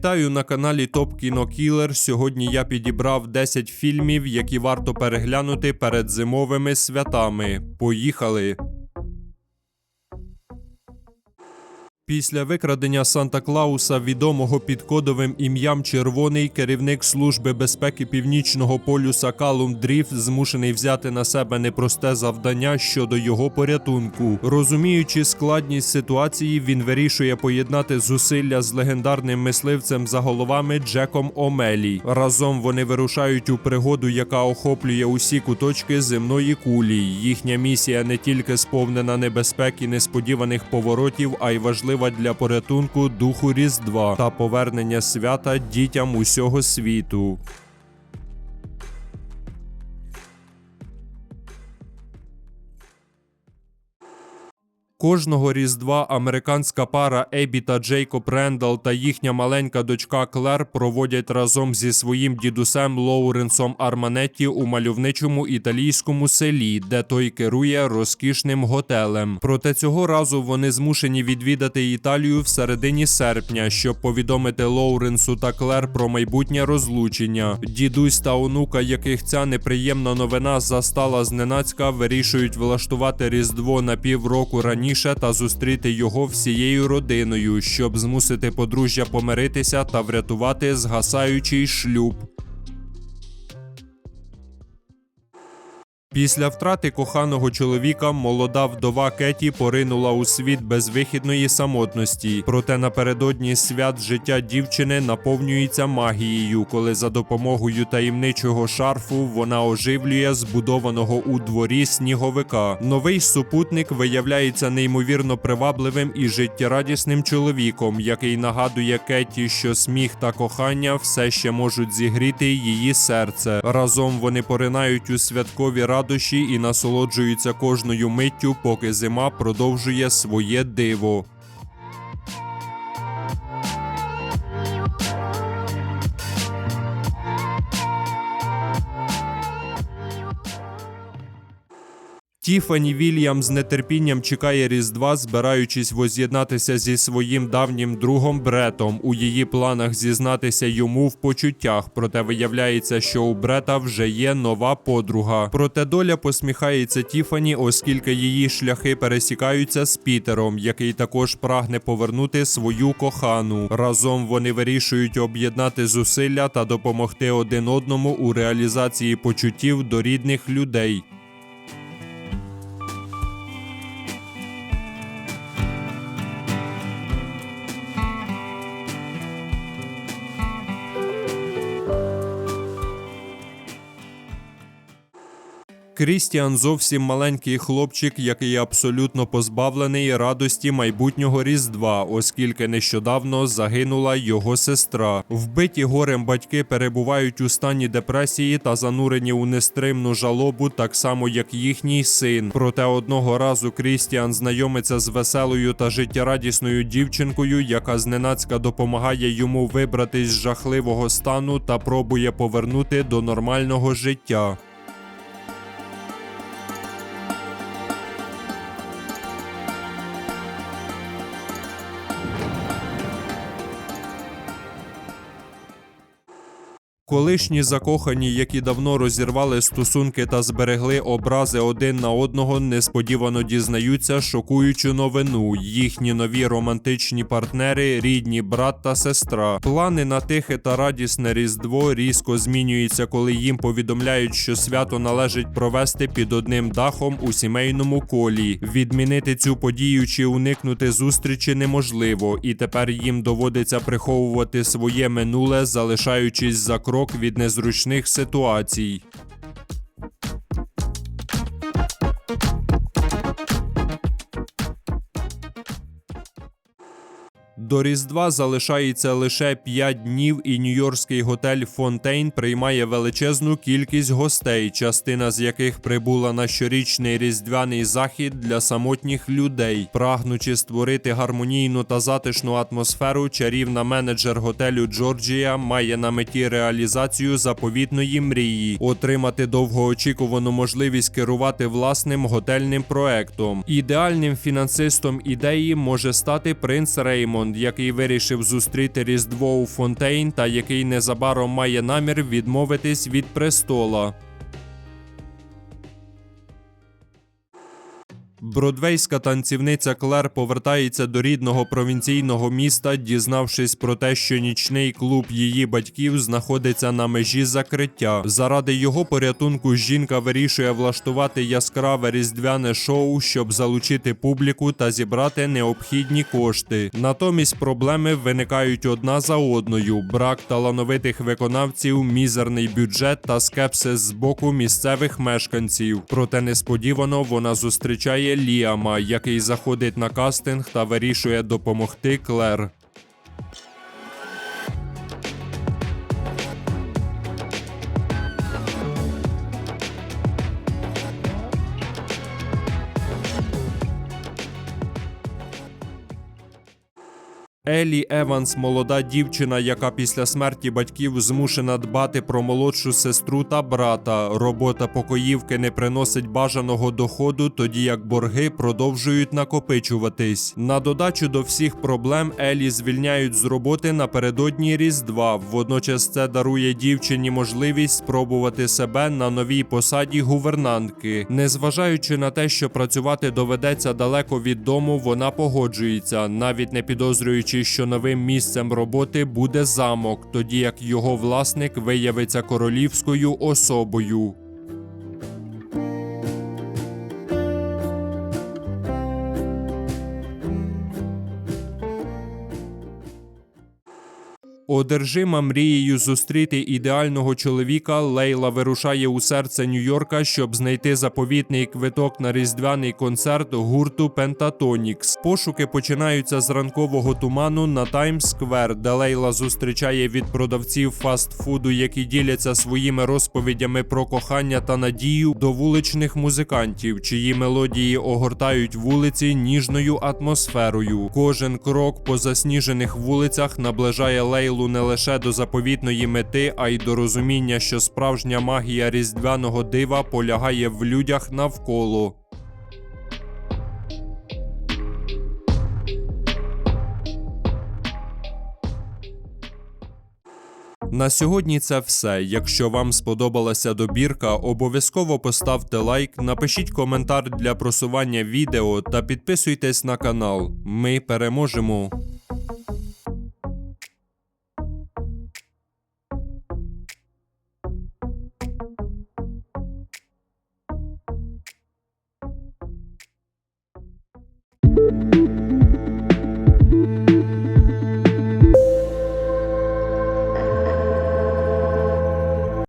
Вітаю на каналі Топ Кіно Кілер. Сьогодні я підібрав 10 фільмів, які варто переглянути перед зимовими святами. Поїхали! Після викрадення Санта Клауса, відомого під кодовим ім'ям Червоний, керівник служби безпеки Північного полюса Калум Дріфт змушений взяти на себе непросте завдання щодо його порятунку. Розуміючи складність ситуації, він вирішує поєднати зусилля з легендарним мисливцем за головами Джеком Омелі. Разом вони вирушають у пригоду, яка охоплює усі куточки земної кулі. Їхня місія не тільки сповнена небезпек і несподіваних поворотів, а й важлива для порятунку духу Різдва та повернення свята дітям усього світу. Кожного різдва американська пара Ебі та Джейкоб Рендал та їхня маленька дочка Клер проводять разом зі своїм дідусем Лоуренсом Арманетті у мальовничому італійському селі, де той керує розкішним готелем. Проте цього разу вони змушені відвідати Італію в середині серпня, щоб повідомити Лоуренсу та Клер про майбутнє розлучення. Дідусь та онука, яких ця неприємна новина застала зненацька, вирішують влаштувати різдво на півроку раніше та зустріти його всією родиною, щоб змусити подружжя помиритися та врятувати згасаючий шлюб. Після втрати коханого чоловіка молода вдова Кеті поринула у світ безвихідної самотності. Проте напередодні свят життя дівчини наповнюється магією, коли за допомогою таємничого шарфу вона оживлює збудованого у дворі сніговика. Новий супутник виявляється неймовірно привабливим і життєрадісним чоловіком, який нагадує Кеті, що сміх та кохання все ще можуть зігріти її серце. Разом вони поринають у святкові радощі і насолоджуються кожною миттю, поки зима продовжує своє диво. Тіфані Вільям з нетерпінням чекає Різдва, збираючись воз'єднатися зі своїм давнім другом Бретом. У її планах зізнатися йому в почуттях. Проте виявляється, що у Брета вже є нова подруга. Проте доля посміхається Тіфані, оскільки її шляхи пересікаються з Пітером, який також прагне повернути свою кохану. Разом вони вирішують об'єднати зусилля та допомогти один одному у реалізації почуттів до рідних людей. Крістіан зовсім маленький хлопчик, який абсолютно позбавлений радості майбутнього Різдва, оскільки нещодавно загинула його сестра. Вбиті горем батьки перебувають у стані депресії та занурені у нестримну жалобу, так само як їхній син. Проте одного разу Крістіан знайомиться з веселою та життєрадісною дівчинкою, яка зненацька допомагає йому вибратись з жахливого стану та пробує повернути до нормального життя. Колишні закохані, які давно розірвали стосунки та зберегли образи один на одного, несподівано дізнаються шокуючу новину. Їхні нові романтичні партнери, рідні брат та сестра. Плани на тихе та радісне різдво різко змінюються, коли їм повідомляють, що свято належить провести під одним дахом у сімейному колі. Відмінити цю подію чи уникнути зустрічі неможливо, і тепер їм доводиться приховувати своє минуле, залишаючись за крок від незручних ситуацій. До Різдва залишається лише 5 днів, і нью-йоркський готель Фонтейн приймає величезну кількість гостей, частина з яких прибула на щорічний різдвяний захід для самотніх людей. Прагнучи створити гармонійну та затишну атмосферу, чарівна менеджер готелю Джорджія має на меті реалізацію заповітної мрії, отримати довгоочікувану можливість керувати власним готельним проектом. Ідеальним фінансистом ідеї може стати принц Реймонд, який вирішив зустріти Різдво у Фонтейн та який незабаром має намір відмовитись від престола. Бродвейська танцівниця Клер повертається до рідного провінційного міста, дізнавшись про те, що нічний клуб її батьків знаходиться на межі закриття. Заради його порятунку жінка вирішує влаштувати яскраве різдвяне шоу, щоб залучити публіку та зібрати необхідні кошти. Натомість проблеми виникають одна за одною: брак талановитих виконавців, мізерний бюджет та скепсис з боку місцевих мешканців. Проте несподівано вона зустрічає Ліама, який заходить на кастинг та вирішує допомогти Клер. Елі Еванс молода дівчина, яка після смерті батьків змушена дбати про молодшу сестру та брата. Робота покоївки не приносить бажаного доходу, тоді як борги продовжують накопичуватись. На додачу до всіх проблем Елі звільняють з роботи напередодні Різдва. Водночас це дарує дівчині можливість спробувати себе на новій посаді гувернантки. Незважаючи на те, що працювати доведеться далеко від дому, вона погоджується, навіть не підозрюючи, що новим місцем роботи буде замок, тоді як його власник виявиться королівською особою. Одержима мрією зустріти ідеального чоловіка, Лейла вирушає у серце Нью-Йорка, щоб знайти заповітний квиток на різдвяний концерт гурту Пентатонікс. Пошуки починаються з ранкового туману на Таймс-сквер, де Лейла зустрічає від продавців фастфуду, які діляться своїми розповідями про кохання та надію до вуличних музикантів, чиї мелодії огортають вулиці ніжною атмосферою. Кожен крок по засніжених вулицях наближає Лейлу не лише до заповітної мети, а й до розуміння, що справжня магія різдвяного дива полягає в людях навколо. На сьогодні це все. Якщо вам сподобалася добірка, обов'язково поставте лайк, напишіть коментар для просування відео та підписуйтесь на канал. Ми переможемо!